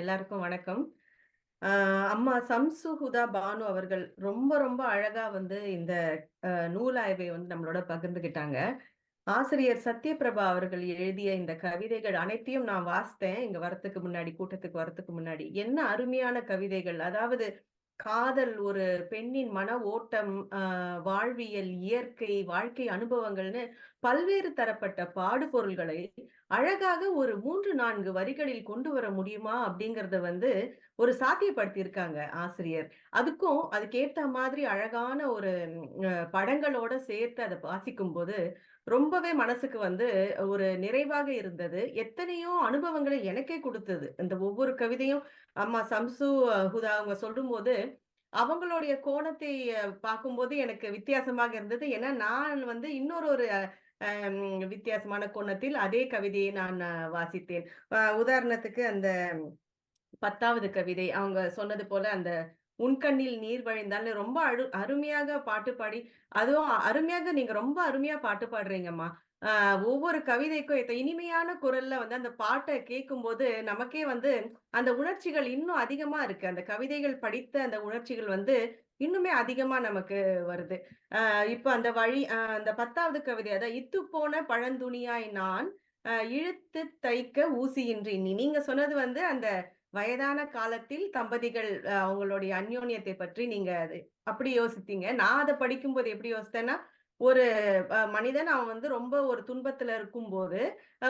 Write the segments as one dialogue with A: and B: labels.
A: எல்லாருக்கும் வணக்கம். அம்மா சம்சு ஹுதா பானு அவர்கள் ரொம்ப, ரொம்ப அழகா வந்து இந்த நூலாய்வை வந்து நம்மளோட பகிர்ந்துகிட்டாங்க ஆசிரியர் சத்யபிரபா அவர்கள் எழுதிய இந்த கவிதைகள் அனைத்தையும் நான் வாசித்தேன். இங்க வரத்துக்கு முன்னாடி, கூட்டத்துக்கு வரத்துக்கு முன்னாடி. என்ன அருமையான கவிதைகள்! அதாவது காதல், ஒரு பெண்ணின் மன ஓட்டம், வாழ்வியல், இயற்கை, வாழ்க்கை அனுபவங்கள்னு பல்வேறு தரப்பட்ட பாடுபொருள்களை அழகாக ஒரு 3, 4 வரிகளில் கொண்டு வர முடியுமா? அப்படிங்கறத வந்து ஒரு சாத்தியப்படுத்தியிருக்காங்க ஆசிரியர். அதுக்கும் அதுக்கேத்த மாதிரி அழகான ஒரு படங்களோட சேர்த்து அதை வாசிக்கும் போது ரொம்பவே மனசுக்கு வந்து ஒரு நிறைவாக இருந்தது. எத்தனையோ அனுபவங்களை எனக்கே கொடுத்தது இந்த ஒவ்வொரு கவிதையும் அம்மா சம்சு ஹுதா அவங்க சொல்லும்போது, அவங்களுடைய கோணத்தை பார்க்கும்போது எனக்கு வித்தியாசமாக இருந்தது. ஏன்னா, நான் வந்து இன்னொரு ஒரு வித்தியாசமான கோணத்தில் அதே கவிதையை நான் வாசித்தேன். உதாரணத்துக்கு அந்த 10வது கவிதை. அவங்க சொன்னது போல அந்த உன்கண்ணில் நீர் வழிந்தாலும் ரொம்ப அரு அருமையாக பாட்டு பாடி அதுவும் அருமையாக நீங்க ரொம்ப அருமையா பாட்டு பாடுறீங்கம்மா. ஆஹ் ஒவ்வொரு கவிதைக்கும் இனிமையான குரல்ல வந்து அந்த பாட்ட கேட்கும்போது, நமக்கே வந்து அந்த உணர்ச்சிகள் இன்னும் அதிகமா இருக்கு. அந்த கவிதைகள் படித்த அந்த உணர்ச்சிகள் வந்து இன்னுமே அதிகமா நமக்கு வருது. ஆஹ் இப்ப அந்த வழி அந்த 10வது கவிதை அதான் "இத்துப்போன பழந்துணியாய் நான், இழுத்து தைக்க ஊசியின்றி நீ" நீங்க சொன்னது வந்து அந்த வயதான காலத்தில் தம்பதிகள் அவங்களுடைய அந்யோன்யத்தை பற்றி நீங்க அது அப்படி யோசித்தீங்க. நான் அதை படிக்கும்போது எப்படி யோசித்தேன்னா, ஒரு மனிதன் அவன் வந்து ரொம்ப ஒரு துன்பத்துல இருக்கும்போது,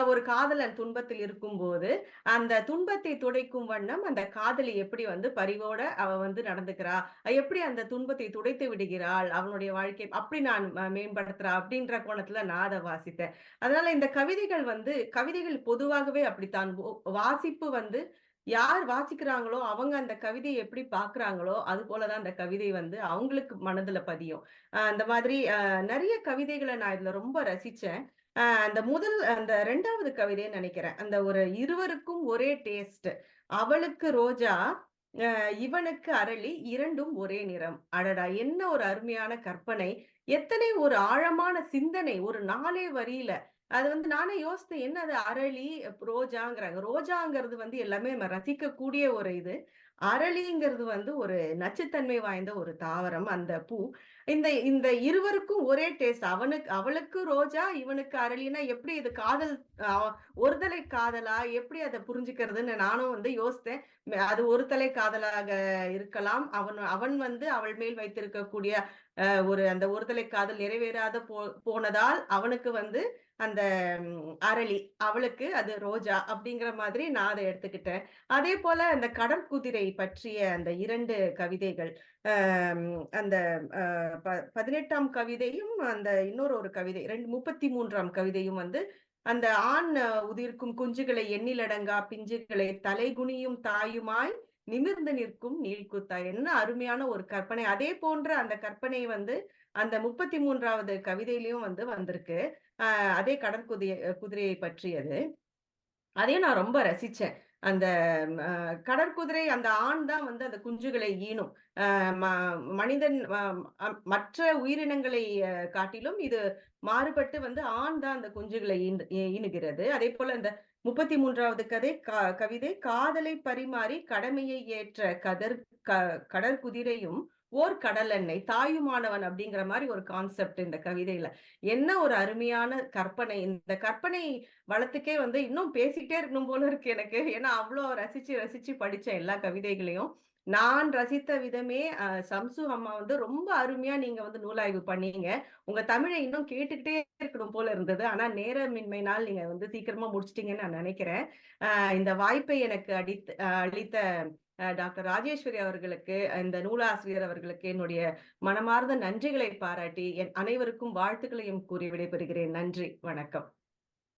A: ஒரு காதலன் துன்பத்தில் இருக்கும்போது, அந்த துன்பத்தை துடைக்கும் வண்ணம் அந்த காதலி எப்படி வந்து பரிவோட அவ வந்து நடந்துக்கிறா? எப்படி அந்த துன்பத்தை துடைத்து விடுகிறாள்? அவனுடைய வாழ்க்கை அப்படி நான் மேம்படுத்துறா அப்படின்ற கோணத்துல நான் அதை வாசித்தேன். அதனால இந்த கவிதைகள் வந்து கவிதைகள் பொதுவாகவே அப்படித்தான். வாசிப்பு வந்து யார் வாசிக்கிறாங்களோ, அவங்க அந்த கவிதையை எப்படி பாக்குறாங்களோ அது போலதான் அந்த கவிதை வந்து அவங்களுக்கு மனதுல பதியும். அந்த மாதிரி நிறைய கவிதைகளை நான் இதுல ரொம்ப ரசிச்சேன். அந்த முதல் அந்த ரெண்டாவது கவிதைன்னு நினைக்கிறேன் அந்த ஒரு இருவருக்கும் ஒரே டேஸ்ட். அவளுக்கு ரோஜா, இவனுக்கு அரளி இரண்டும் ஒரே நிறம். அடடா! என்ன ஒரு அருமையான கற்பனை! எத்தனை ஒரு ஆழமான சிந்தனை ஒரு நாளே வரியில. அது வந்து நானே யோசித்தேன். என்ன அது அரளி, ரோஜாங்கிறாங்க. ரோஜாங்கிறது வந்து எல்லாமே நம்ம ரசிக்கக்கூடிய ஒரு இது. அரளிங்கிறது வந்து ஒரு நச்சுத்தன்மை வாய்ந்த ஒரு தாவரம், அந்த பூ. இந்த இந்த இருவருக்கும் ஒரே டேஸ்ட். அவனுக்கு அவளுக்கு ரோஜா, இவனுக்கு அரளின்னா எப்படி இது காதல் ஒருதலை காதலா? எப்படி அதை புரிஞ்சுக்கிறதுன்னு நானும் வந்து யோசித்தேன். அது ஒரு தலை காதலாக இருக்கலாம். அவன் அவன் வந்து அவள் மேல் வைத்திருக்கக்கூடிய ஒரு அந்த ஒருதலை காதல் நிறைவேறாத போ போனதால் அவனுக்கு வந்து அந்த அரளி, அவளுக்கு அது ரோஜா அப்படிங்கிற மாதிரி நான் அதை எடுத்துக்கிட்டேன். அதே போல அந்த கடற்குதிரை பற்றிய அந்த இரண்டு கவிதைகள். அந்த பதினெட்டாம் ப 18ஆம் கவிதையும், அந்த இன்னொரு ஒரு கவிதை 2 33ஆம் கவிதையும் வந்து அந்த ஆண் உதிர்க்கும் குஞ்சுகளை எண்ணிலடங்கா பிஞ்சுகளை தலைகுனியும் தாயுமாய் நிமிர்ந்து நிற்கும் நீள்குத்தாய். என்ன அருமையான ஒரு கற்பனை. அதே போன்ற அந்த கற்பனை வந்து அந்த முப்பத்தி மூன்றாவது கவிதையிலையும் வந்து வந்திருக்கு. ஆஹ் அதே கடற்குதிரை குதிரையை பற்றியது. அதையும் நான் ரொம்ப ரசிச்சேன். அந்த கடற்குதிரை அந்த ஆண் தான் வந்து அந்த குஞ்சுகளை ஈனும். ம மனிதன் மற்ற உயிரினங்களை காட்டிலும் இது மாறுபட்டு வந்து ஆண் தான் அந்த குஞ்சுகளை ஈனுகிறது அதே போல இந்த முப்பத்தி மூன்றாவது கதை கவிதை "காதலை பரிமாறி கடமையை ஏற்ற கதர் க கடற்குதிரையும் ஓர் கடலெண்ணை தாயுமானவன்" அப்படிங்கிற மாதிரி ஒரு கான்செப்ட் இந்த கவிதையில. என்ன ஒரு அருமையான கற்பனை. இந்த கற்பனை வளத்துக்கே வந்து இன்னும் பேசிக்கிட்டே இருக்கணும் போல இருக்கு எனக்கு. ஏன்னா, அவ்வளோ ரசிச்சு, ரசிச்சு படிச்ச எல்லா கவிதைகளையும். நான் ரசித்த விதமே சம்சு அம்மா வந்து ரொம்ப அருமையா நீங்க வந்து நூலாய்வு பண்ணீங்க. உங்க தமிழை இன்னும் கேட்டுக்கிட்டே இருக்கணும் போல இருந்தது. ஆனா நேரமின்மையினால் நீங்க வந்து சீக்கிரமா முடிச்சிட்டீங்கன்னு நான் நினைக்கிறேன் இந்த வாய்ப்பை எனக்கு அடித்து அளித்த டாக்டர் ராஜேஸ்வரி அவர்களுக்கு, இந்த நூலாசிரியர் அவர்களுக்கு என்னுடைய மனமார்ந்த நன்றிகளை பாராட்டி, என் அனைவருக்கும் வாழ்த்துக்களையும் கூறி விடைபெறுகிறேன். நன்றி, வணக்கம்.